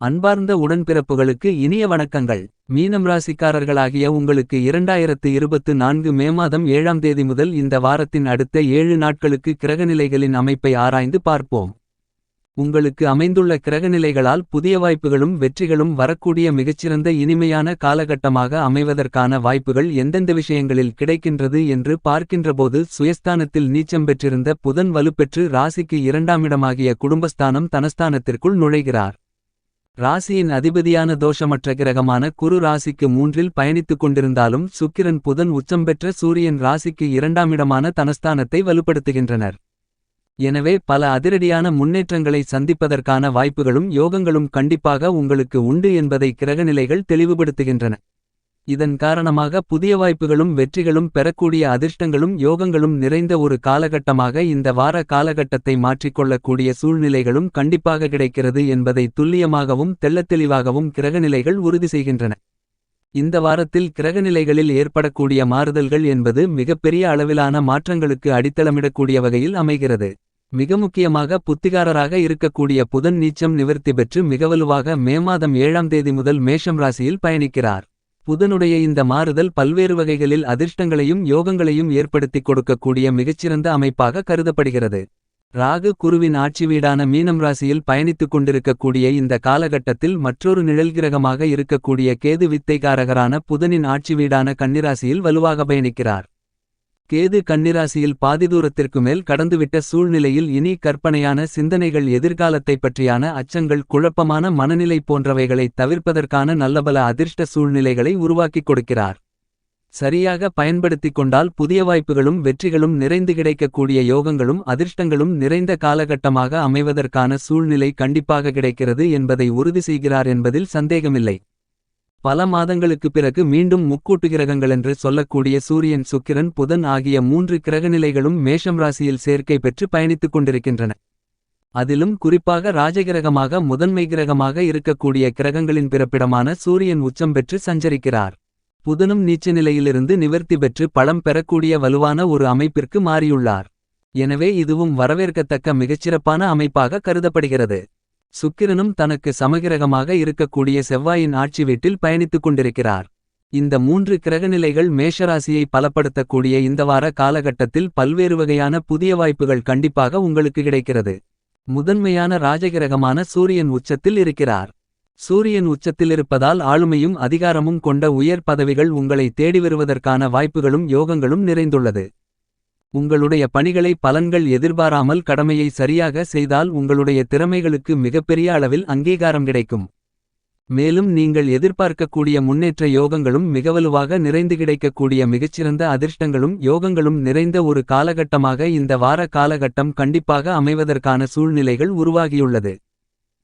அன்பார்ந்த உடன்பிறப்புகளுக்கு இனிய வணக்கங்கள். மீனம் ராசிக்காரர்களாகிய உங்களுக்கு இரண்டாயிரத்து இருபத்து நான்கு மே மாதம் ஏழாம் தேதி முதல் இந்த வாரத்தின் அடுத்த ஏழு நாட்களுக்கு கிரகநிலைகளின் அமைப்பை ஆராய்ந்து பார்ப்போம். உங்களுக்கு அமைந்துள்ள கிரகநிலைகளால் புதிய வாய்ப்புகளும் வெற்றிகளும் வரக்கூடிய மிகச்சிறந்த இனிமையான காலகட்டமாக அமைவதற்கான வாய்ப்புகள் எந்தெந்த விஷயங்களில் கிடைக்கின்றது என்று பார்க்கின்றபோது சுயஸ்தானத்தில் நீச்சம் பெற்றிருந்த புதன் வலுப்பெற்று ராசிக்கு இரண்டாமிடமாகிய குடும்பஸ்தானம் தனஸ்தானத்திற்குள் நுழைகிறார். ராசியின் அதிபதியான தோஷமற்ற கிரகமான குரு ராசிக்கு மூன்றில் பயணித்துக் கொண்டிருந்தாலும் சுக்கிரன் புதன் உச்சம் பெற்ற சூரியன் ராசிக்கு இரண்டாமிடமான தனஸ்தானத்தை வலுப்படுத்துகின்றனர். எனவே பல அதிரடியான முன்னேற்றங்களை சந்திப்பதற்கான வாய்ப்புகளும் யோகங்களும் கண்டிப்பாக உங்களுக்கு உண்டு என்பதை கிரகநிலைகள் தெளிவுபடுத்துகின்றன. இதன் காரணமாக புதிய வாய்ப்புகளும் வெற்றிகளும் பெறக்கூடிய அதிர்ஷ்டங்களும் யோகங்களும் நிறைந்த ஒரு காலகட்டமாக இந்த வார காலகட்டத்தை மாற்றிக்கொள்ளக்கூடிய சூழ்நிலைகளும் கண்டிப்பாக கிடைக்கிறது என்பதை துல்லியமாகவும் தெள்ளத்தெளிவாகவும் கிரகநிலைகள் உறுதி செய்கின்றன. இந்த வாரத்தில் கிரகநிலைகளில் ஏற்படக்கூடிய மாறுதல்கள் என்பது மிகப்பெரிய அளவிலான மாற்றங்களுக்கு அடித்தளமிடக்கூடிய வகையில் அமைகிறது. மிக முக்கியமாக புத்திகாரராக இருக்கக்கூடிய புதன் நீச்சம் நிவர்த்தி பெற்று மிகவலுவாக மே மாதம் ஏழாம் தேதி முதல் மேஷம் ராசியில் பயணிக்கிறார். புதனுடைய இந்த மாறுதல் பல்வேறு வகைகளில் அதிர்ஷ்டங்களையும் யோகங்களையும் ஏற்படுத்திக் கொடுக்கக்கூடிய மிகச்சிறந்த அமைப்பாக கருதப்படுகிறது. ராகு குருவின் ஆட்சி வீடான மீனம் ராசியில் பயணித்துக் கொண்டிருக்கக்கூடிய இந்த காலகட்டத்தில் மற்றொரு நிழல்கிரகமாக இருக்கக்கூடிய கேது வித்தைகாரகரான புதனின் ஆட்சி வீடான கன்னிராசியில் வலுவாக பயணிக்கிறார். கேது கண்ணிராசியில் பாதி தூரத்திற்கு மேல் கடந்துவிட்ட சூழ்நிலையில் இனி கற்பனையான சிந்தனைகள் எதிர்காலத்தைப் பற்றியான அச்சங்கள் குழப்பமான மனநிலை போன்றவைகளை தவிர்ப்பதற்கான நல்லபல அதிர்ஷ்ட சூழ்நிலைகளை உருவாக்கிக் கொடுக்கிறார். சரியாக பயன்படுத்திக் கொண்டால் புதிய வாய்ப்புகளும் வெற்றிகளும் நிறைந்து கிடைக்கக்கூடிய யோகங்களும் அதிர்ஷ்டங்களும் நிறைந்த காலகட்டமாக அமைவதற்கான சூழ்நிலை கண்டிப்பாக கிடைக்கிறது என்பதை உறுதி செய்கிறார் என்பதில் சந்தேகமில்லை. பல மாதங்களுக்கு பிறகு மீண்டும் முக்கூட்டு கிரகங்களென்று சொல்லக்கூடிய சூரியன் சுக்கிரன் புதன் ஆகிய மூன்று கிரகநிலைகளும் மேஷம் ராசியில் சேர்க்கை பெற்று பயணித்துக் கொண்டிருக்கின்றன. அதிலும் குறிப்பாக ராஜகிரகமாக முதன்மை கிரகமாக இருக்கக்கூடிய கிரகங்களின் பிறப்பிடமான சூரியன் உச்சம் பெற்று சஞ்சரிக்கிறார். புதனும் நீச்ச நிலையிலிருந்து நிவர்த்தி பெற்று பழம் பெறக்கூடிய வலுவான ஒரு அமைப்பிற்கு மாறியுள்ளார். எனவே இதுவும் வரவேற்கத்தக்க மிகச்சிறப்பான அமைப்பாக கருதப்படுகிறது. சுக்கிரனும் தனக்கு சமகிரகமாக இருக்கக்கூடிய செவ்வாயின் ஆட்சி வீட்டில் பயணித்துக் கொண்டிருக்கிறார். இந்த மூன்று கிரகநிலைகள் மேஷராசியை பலப்படுத்தக்கூடிய இந்த வார காலகட்டத்தில் பல்வேறு வகையான புதிய வாய்ப்புகள் கண்டிப்பாக உங்களுக்கு கிடைக்கிறது. முதன்மையான ராஜகிரகமான சூரியன் உச்சத்தில் இருக்கிறார். சூரியன் உச்சத்தில் இருப்பதால் ஆளுமையும் அதிகாரமும் கொண்ட உயர் பதவிகள் உங்களை தேடி வருவதற்கான வாய்ப்புகளும் யோகங்களும் நிறைந்துள்ளது. உங்களுடைய பணிகளை பலன்கள் எதிர்பாராமல் கடமையை சரியாக செய்தால் உங்களுடைய திறமைகளுக்கு மிகப்பெரிய அளவில் அங்கீகாரம் கிடைக்கும். மேலும் நீங்கள் எதிர்பார்க்கக்கூடிய முன்னேற்ற யோகங்களும் மிகவலுவாக நிறைந்து கிடைக்கக்கூடிய மிகச்சிறந்த அதிர்ஷ்டங்களும் யோகங்களும் நிறைந்த ஒரு காலகட்டமாக இந்த வார காலகட்டம் கண்டிப்பாக அமைவதற்கான சூழ்நிலைகள் உருவாகியுள்ளது.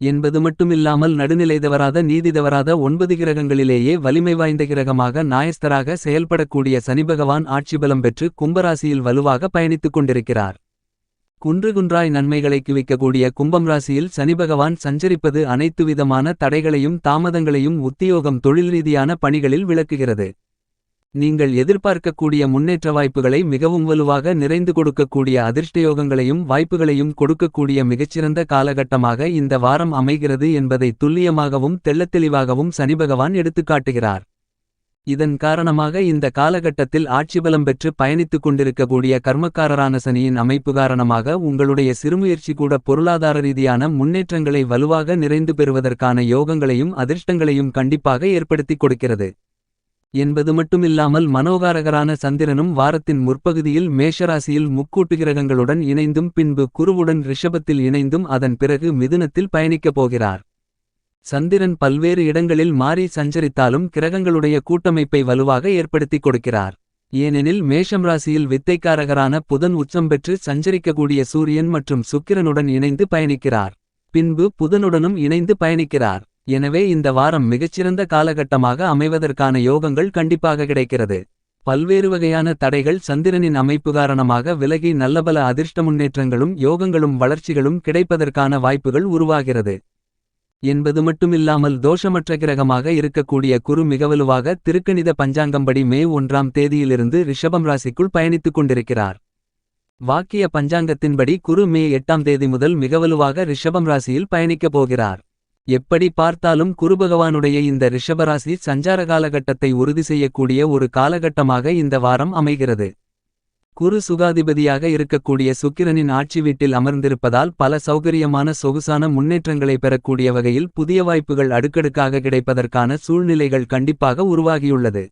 என்பது மட்டுமில்லாமல் நடுநிலைதவராத நீதிதவராத ஒன்பது கிரகங்களிலேயே வலிமை வாய்ந்த கிரகமாக நாயஸ்தராக செயல்படக்கூடிய சனிபகவான் ஆட்சிபலம் பெற்று கும்பராசியில் வலுவாக பயணித்துக் கொண்டிருக்கிறார். குன்று குன்றாய் நன்மைகளை குவிக்கக்கூடிய கும்பம் ராசியில் சனிபகவான் சஞ்சரிப்பது அனைத்து விதமான தடைகளையும் தாமதங்களையும் உத்தியோகம் தொழில் ரீதியான பணிகளில் விளக்குகிறது. நீங்கள் எதிர்பார்க்கக்கூடிய முன்னேற்ற வாய்ப்புகளை மிகவும் வலுவாக நிறைந்து கொடுக்கக்கூடிய அதிர்ஷ்டயோகங்களையும் வாய்ப்புகளையும் கொடுக்கக்கூடிய மிகச்சிறந்த காலகட்டமாக இந்த வாரம் அமைகிறது என்பதை துல்லியமாகவும் தெள்ளத்தெளிவாகவும் சனிபகவான் எடுத்துக்காட்டுகிறார். இதன் காரணமாக இந்த காலகட்டத்தில் ஆட்சிபலம் பெற்று பயணித்துக் கொண்டிருக்கக்கூடிய கர்மக்காரரான சனியின் அமைப்பு காரணமாக உங்களுடைய சிறுமுயற்சி கூட பொருளாதார ரீதியான முன்னேற்றங்களை வலுவாக நிறைந்து பெறுவதற்கான யோகங்களையும் அதிர்ஷ்டங்களையும் கண்டிப்பாக ஏற்படுத்திக் கொடுக்கிறது. என்பது மட்டுமில்லாமல் மனோகாரகரான சந்திரனும் வாரத்தின் முற்பகுதியில் மேஷராசியில் முக்கூட்டு கிரகங்களுடன் இணைந்தும் பின்பு குருவுடன் ரிஷபத்தில் இணைந்தும் அதன் பிறகு மிதுனத்தில் பயணிக்கப் போகிறார். சந்திரன் பல்வேறு இடங்களில் மாறி சஞ்சரித்தாலும் கிரகங்களுடைய கூட்டமைப்பை வலுவாக ஏற்படுத்திக் கொடுக்கிறார். ஏனெனில் மேஷம் ராசியில் வித்தைக்காரகரான புதன் உச்சம் பெற்று சஞ்சரிக்கக்கூடிய சூரியன் மற்றும் சுக்கிரனுடன் இணைந்து பயணிக்கிறார். பின்பு புதனுடனும் இணைந்து பயணிக்கிறார். எனவே இந்த வாரம் மிகச்சிறந்த காலகட்டமாக அமைவதற்கான யோகங்கள் கண்டிப்பாக கிடைக்கிறது. பல்வேறு வகையான தடைகள் சந்திரனின் அமைப்பு காரணமாக விலகி நல்லபல அதிர்ஷ்ட முன்னேற்றங்களும் யோகங்களும் வளர்ச்சிகளும் கிடைப்பதற்கான வாய்ப்புகள் உருவாகிறது. என்பது மட்டுமில்லாமல் தோஷமற்ற கிரகமாக இருக்கக்கூடிய குரு மிகவலுவாக திருக்கணித பஞ்சாங்கம்படி மே ஒன்றாம் தேதியிலிருந்து ரிஷபம் ராசிக்குள் பயணித்துக் கொண்டிருக்கிறார். வாக்கிய பஞ்சாங்கத்தின்படி குரு மே எட்டாம் தேதி முதல் மிகவலுவாக ரிஷபம் ராசியில் பயணிக்கப் போகிறார். எப்படி பார்த்தாலும் குருபகவானுடைய இந்த ரிஷபராசி சஞ்சார காலகட்டத்தை உறுதி செய்யக்கூடிய ஒரு காலகட்டமாக இந்த வாரம் அமைகிறது. குரு சுகாதிபதியாக இருக்கக்கூடிய சுக்கிரனின் ஆட்சி வீட்டில் அமர்ந்திருப்பதால் பல சௌகரியமான சொகுசான முன்னேற்றங்களை பெறக்கூடிய வகையில் புதிய வாய்ப்புகள் அடுக்கடுக்காக கிடைப்பதற்கான சூழ்நிலைகள் கண்டிப்பாக உருவாகியுள்ளது.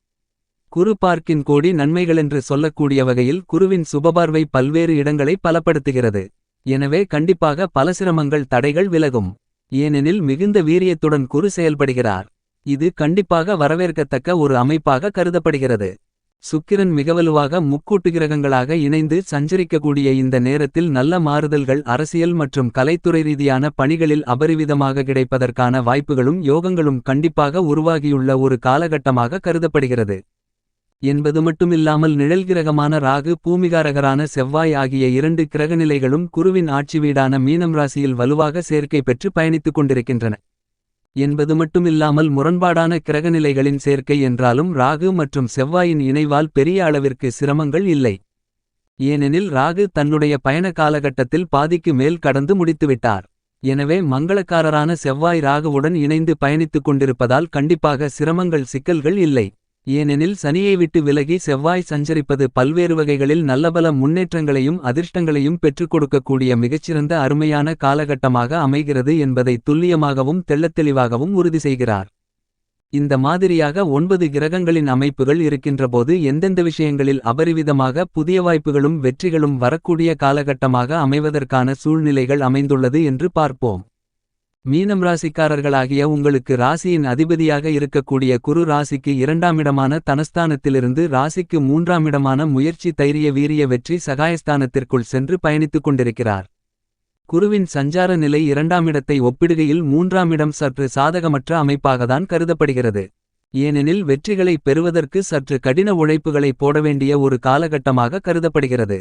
குரு பார்க்கின் கோடி நன்மைகளென்று சொல்லக்கூடிய வகையில் குருவின் சுபபார்வை பல்வேறு இடங்களை பலப்படுத்துகிறது. எனவே கண்டிப்பாக பல சிரமங்கள் தடைகள் விலகும். ஏனெனில் மிகுந்த வீரியத்துடன் குரு செயல்படுகிறார். இது கண்டிப்பாக வரவேற்கத்தக்க ஒரு அமைப்பாக கருதப்படுகிறது. சுக்கிரன் மிகவலுவாக முக்கூட்டு கிரகங்களாக இணைந்து சஞ்சரிக்கக்கூடிய இந்த நேரத்தில் நல்ல மாறுதல்கள் அரசியல் மற்றும் கலைத்துறை ரீதியான பணிகளில் அபரிவிதமாக கிடைப்பதற்கான வாய்ப்புகளும் யோகங்களும் கண்டிப்பாக உருவாகியுள்ள ஒரு காலகட்டமாக கருதப்படுகிறது. என்பது மட்டுமில்லாமல் நிழல் கிரகமான ராகு பூமிகாரகரான செவ்வாய் ஆகிய இரண்டு கிரகநிலைகளும் குருவின் ஆட்சி வீடான மீனம் ராசியில் வலுவாக சேர்க்கை பெற்று பயணித்துக் கொண்டிருக்கின்றன. என்பது மட்டுமில்லாமல் முரண்பாடான கிரகநிலைகளின் சேர்க்கை என்றாலும் ராகு மற்றும் செவ்வாயின் இணைவால் பெரிய அளவிற்கு சிரமங்கள் இல்லை. ஏனெனில் ராகு தன்னுடைய பயண காலகட்டத்தில் பாதிக்கு மேல் கடந்து முடித்துவிட்டார். எனவே மங்களக்காரரான செவ்வாய் ராகுவுடன் இணைந்து பயணித்துக் கொண்டிருப்பதால் கண்டிப்பாக சிரமங்கள் சிக்கல்கள் இல்லை. ஏனெனில் சனியை விட்டு விலகி செவ்வாய் சஞ்சரிப்பது பல்வேறு வகைகளில் நல்லபல முன்னேற்றங்களையும் அதிர்ஷ்டங்களையும் பெற்றுக் கொடுக்கக்கூடிய மிகச்சிறந்த அருமையான காலகட்டமாக அமைகிறது என்பதை துல்லியமாகவும் தெள்ளத்தெளிவாகவும் உறுதி செய்கிறார். இந்த மாதிரியாக ஒன்பது கிரகங்களின் அமைப்புகள் இருக்கின்றபோது எந்தெந்த விஷயங்களில் அபரிவிதமாக புதிய வாய்ப்புகளும் வெற்றிகளும் வரக்கூடிய காலகட்டமாக அமைவதற்கான சூழ்நிலைகள் அமைந்துள்ளது என்று பார்ப்போம். மீனம் ராசிக்காரர்களாகிய உங்களுக்கு ராசியின் அதிபதியாக இருக்கக்கூடிய குரு ராசிக்கு இரண்டாமிடமான தனஸ்தானத்திலிருந்து ராசிக்கு மூன்றாமிடமான முயற்சி தைரிய வீரிய வெற்றி சகாயஸ்தானத்திற்குள் சென்று பயணித்துக் கொண்டிருக்கிறார். குருவின் சஞ்சார நிலை இரண்டாமிடத்தை ஒப்பிடுகையில் மூன்றாமிடம் சற்று சாதகமற்ற அமைப்பாகத்தான் கருதப்படுகிறது. ஏனெனில் வெற்றிகளை பெறுவதற்கு சற்று கடின உழைப்புகளை போட வேண்டிய ஒரு காலகட்டமாக கருதப்படுகிறது.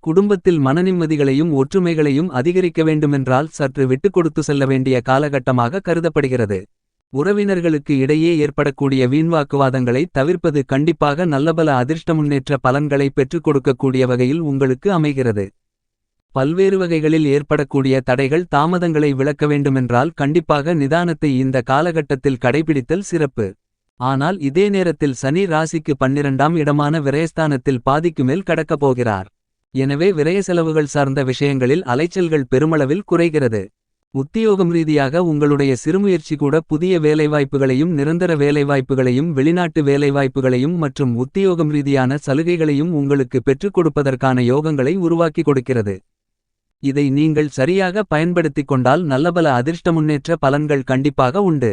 குடும்பத்தில் மனநிம்மதிகளையும் ஒற்றுமைகளையும் அதிகரிக்க வேண்டுமென்றால் சற்று விட்டுக் கொடுத்து செல்ல வேண்டிய காலகட்டமாக கருதப்படுகிறது. உறவினர்களுக்கு இடையே ஏற்படக்கூடிய வீண்வாக்குவாதங்களை தவிர்ப்பது கண்டிப்பாக நல்லபல அதிர்ஷ்ட முன்னேற்ற பலன்களை பெற்றுக் கொடுக்கக்கூடிய வகையில் உங்களுக்கு அமைகிறது. பல்வேறு வகைகளில் ஏற்படக்கூடிய தடைகள் தாமதங்களை விளக்க வேண்டுமென்றால் கண்டிப்பாக நிதானத்தை இந்த காலகட்டத்தில் கடைபிடித்தல் சிறப்பு. ஆனால் இதே நேரத்தில் சனி ராசிக்கு பன்னிரண்டாம் இடமான விரயஸ்தானத்தில் பாதிக்கு மேல் கடக்கப் போகிறார். எனவே விரய செலவுகள் சார்ந்த விஷயங்களில் அலைச்சல்கள் பெருமளவில் குறைகிறது. உத்தியோகம் ரீதியாக உங்களுடைய சிறுமுயற்சி கூட புதிய வேலைவாய்ப்புகளையும் நிரந்தர வேலைவாய்ப்புகளையும் வெளிநாட்டு வேலைவாய்ப்புகளையும் மற்றும் உத்தியோகம் ரீதியான சலுகைகளையும் உங்களுக்கு பெற்றுக் கொடுப்பதற்கான யோகங்களை உருவாக்கி கொடுக்கிறது. இதை நீங்கள் சரியாக பயன்படுத்திக் கொண்டால் நல்லபல அதிர்ஷ்ட முன்னேற்ற பலன்கள் கண்டிப்பாக உண்டு.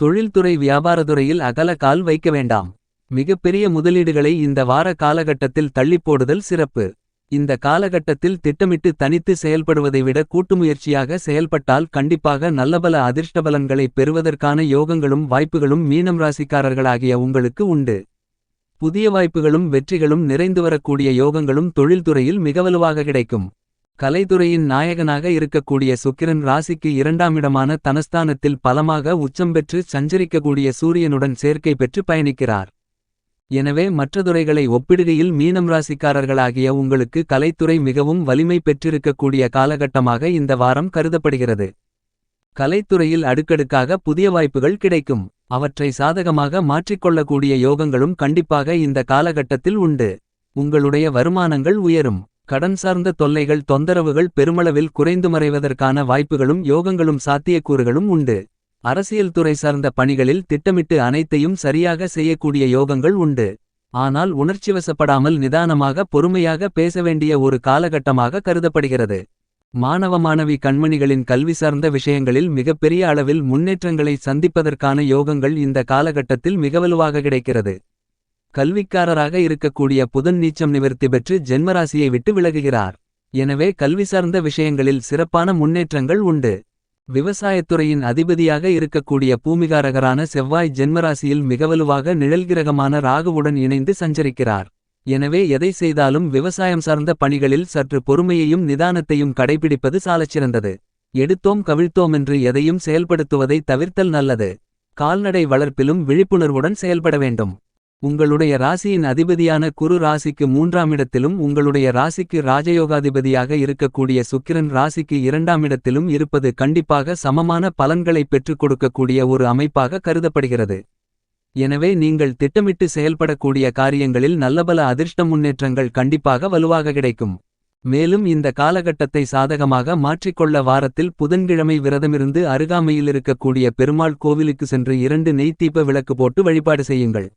தொழில்துறை வியாபாரத்துறையில் அகல கால் வைக்க வேண்டாம். மிகப்பெரிய முதலீடுகளை இந்த வார காலகட்டத்தில் தள்ளிப்போடுதல் சிறப்பு. இந்த காலகட்டத்தில் திட்டமிட்டு தனித்து செயல்படுவதை விட கூட்டுமுயற்சியாக செயல்பட்டால் கண்டிப்பாக நல்லபல அதிர்ஷ்டபலன்களை பெறுவதற்கான யோகங்களும் வாய்ப்புகளும் மீனம் ராசிக்காரர்களாகிய உங்களுக்கு உண்டு. புதிய வாய்ப்புகளும் வெற்றிகளும் நிறைந்து வரக்கூடிய யோகங்களும் தொழில்துறையில் மிகவலுவாக கிடைக்கும். கலைத்துறையின் நாயகனாக இருக்கக்கூடிய சுக்கிரன் ராசிக்கு இரண்டாமிடமான தனஸ்தானத்தில் பலமாக உச்சம் பெற்று சஞ்சரிக்கக்கூடிய சூரியனுடன் சேர்க்கை பெற்று பயணிக்கிறார். எனவே மற்ற துறைகளை ஒப்பிடுகையில் மீனம் ராசிக்காரர்களாகிய உங்களுக்கு கலைத்துறை மிகவும் வலிமை பெற்றிருக்கக்கூடிய காலகட்டமாக இந்த வாரம் கருதப்படுகிறது. கலைத்துறையில் அடுக்கடுக்காக புதிய வாய்ப்புகள் கிடைக்கும். அவற்றை சாதகமாக மாற்றிக்கொள்ளக்கூடிய யோகங்களும் கண்டிப்பாக இந்த காலகட்டத்தில் உண்டு. உங்களுடைய வருமானங்கள் உயரும். கடன் சார்ந்த தொல்லைகள் தொந்தரவுகள் பெருமளவில் குறைந்து மறைவதற்கான வாய்ப்புகளும் யோகங்களும் சாத்தியக்கூறுகளும் உண்டு. அரசியல் துறை சார்ந்த பணிகளில் திட்டமிட்டு அனைத்தையும் சரியாக செய்யக்கூடிய யோகங்கள் உண்டு. ஆனால் உணர்ச்சிவசப்படாமல் நிதானமாக பொறுமையாக பேச வேண்டிய ஒரு காலகட்டமாக கருதப்படுகிறது. மாணவ மாணவி கண்மணிகளின் கல்வி சார்ந்த விஷயங்களில் மிகப்பெரிய அளவில் முன்னேற்றங்களை சந்திப்பதற்கான யோகங்கள் இந்த காலகட்டத்தில் மிகவலுவாக கிடைக்கிறது. கல்விக்காரராக இருக்கக்கூடிய புதன் நீச்சம் நிவர்த்தி பெற்று ஜென்மராசியை விட்டு விலகுகிறார். எனவே கல்வி சார்ந்த விஷயங்களில் சிறப்பான முன்னேற்றங்கள் உண்டு. விவசாயத்துறையின் அதிபதியாக இருக்கக்கூடிய பூமிகாரகரான செவ்வாய் ஜென்மராசியில் மிகவலுவாக நிழல்கிரகமான ராகுவுடன் இணைந்து சஞ்சரிக்கிறார். எனவே எதை செய்தாலும் விவசாயம் சார்ந்த பணிகளில் சற்று பொறுமையையும் நிதானத்தையும் கடைபிடிப்பது சாலச்சிறந்தது. எடுத்தோம் கவிழ்த்தோமென்று எதையும் செயல்படுத்துவதை தவிர்த்தல் நல்லது. கால்நடை வளர்ப்பிலும் விழிப்புணர்வுடன் செயல்பட வேண்டும். உங்களுடைய ராசியின் அதிபதியான குரு ராசிக்கு மூன்றாம் இடத்திலும் உங்களுடைய ராசிக்கு ராஜயோகாதிபதியாக இருக்கக்கூடிய சுக்கிரன் ராசிக்கு இரண்டாம் இடத்திலும் இருப்பது கண்டிப்பாக சமமான பலன்களை பெற்றுக் கொடுக்கக்கூடிய ஒரு அமைப்பாக கருதப்படுகிறது. எனவே நீங்கள் திட்டமிட்டு செயல்படக்கூடிய காரியங்களில் நல்லபல அதிர்ஷ்ட முன்னேற்றங்கள் கண்டிப்பாக வலுவாக கிடைக்கும். மேலும் இந்த காலகட்டத்தை சாதகமாக மாற்றிக்கொள்ள வாரத்தில் புதன்கிழமை விரதமிருந்து அருகாமையில் இருக்கக்கூடிய பெருமாள் கோவிலுக்கு சென்று இரண்டு நெய்த்தீப விளக்கு போட்டு வழிபாடு செய்யுங்கள்.